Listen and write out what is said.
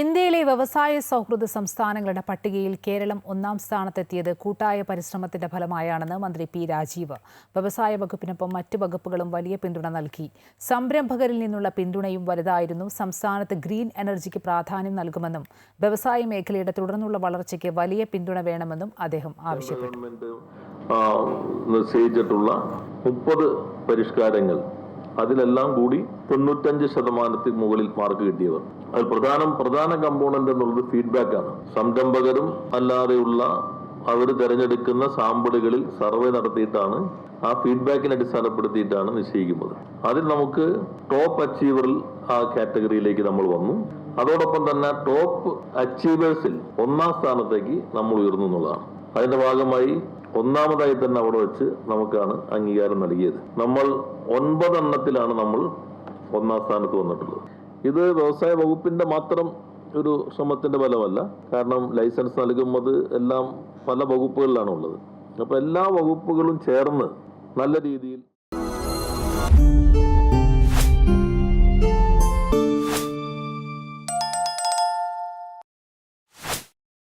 ഇന്ത്യയിലെ വ്യവസായ സൗഹൃദ സംസ്ഥാനങ്ങളുടെ പട്ടികയിൽ കേരളം ഒന്നാം സ്ഥാനത്തെത്തിയത് കൂട്ടായ പരിശ്രമത്തിന്റെ ഫലമായാണെന്ന് മന്ത്രി പി രാജീവ്. വ്യവസായ വകുപ്പിനൊപ്പം മറ്റ് വകുപ്പുകളും വലിയ പിന്തുണ നൽകി. സംരംഭകരിൽ നിന്നുള്ള പിന്തുണയും വലുതായിരുന്നു. സംസ്ഥാനത്ത് ഗ്രീൻ എനർജിക്ക് പ്രാധാന്യം നൽകുമെന്നും വ്യവസായ മേഖലയുടെ തുടർന്നുള്ള വളർച്ചയ്ക്ക് വലിയ പിന്തുണ വേണമെന്നും അദ്ദേഹം ആവശ്യപ്പെട്ടു. നിശ്ചയിച്ചിട്ടുള്ള മുപ്പത് പരിഷ്കാരങ്ങൾ അതിലെല്ലാം കൂടി തൊണ്ണൂറ്റഞ്ച് ശതമാനത്തിൽ മുകളിൽ മാർക്ക് കിട്ടിയവർ. അത് പ്രധാനം പ്രധാന കമ്പോണന്റ് എന്നുള്ളത് ഫീഡ്ബാക്ക് ആണ്. സംരംഭകരും അല്ലാതെയുള്ള അവർ തിരഞ്ഞെടുക്കുന്ന സാമ്പിളുകളിൽ സർവേ നടത്തിയിട്ടാണ് ആ ഫീഡ്ബാക്കിനെ അടിസ്ഥാനപ്പെടുത്തിയിട്ടാണ് നിശ്ചയിക്കുന്നത്. അതിൽ നമുക്ക് ടോപ്പ് അച്ചീവറിൽ ആ കാറ്റഗറിയിലേക്ക് നമ്മൾ വന്നു. അതോടൊപ്പം തന്നെ ടോപ്പ് അച്ചീവേഴ്സിൽ ഒന്നാം സ്ഥാനത്തേക്ക് നമ്മൾ ഉയർന്നു എന്നുള്ളതാണ്. അതിന്റെ ഭാഗമായി ഒന്നാമതായി തന്നെ അവിടെ വെച്ച് നമുക്കാണ് അംഗീകാരം നൽകിയത്. നമ്മൾ ഒൻപതെണ്ണത്തിലാണ് നമ്മൾ ഒന്നാം സ്ഥാനത്ത് വന്നിട്ടുള്ളത്. ഇത് വ്യവസായ വകുപ്പിന്റെ മാത്രം ഒരു ശ്രമത്തിന്റെ ഫലമല്ല. കാരണം ലൈസൻസ് നൽകുന്നത് എല്ലാം പല വകുപ്പുകളിലാണ് ഉള്ളത്. അപ്പൊ എല്ലാ വകുപ്പുകളും ചേർന്ന് നല്ല രീതിയിൽ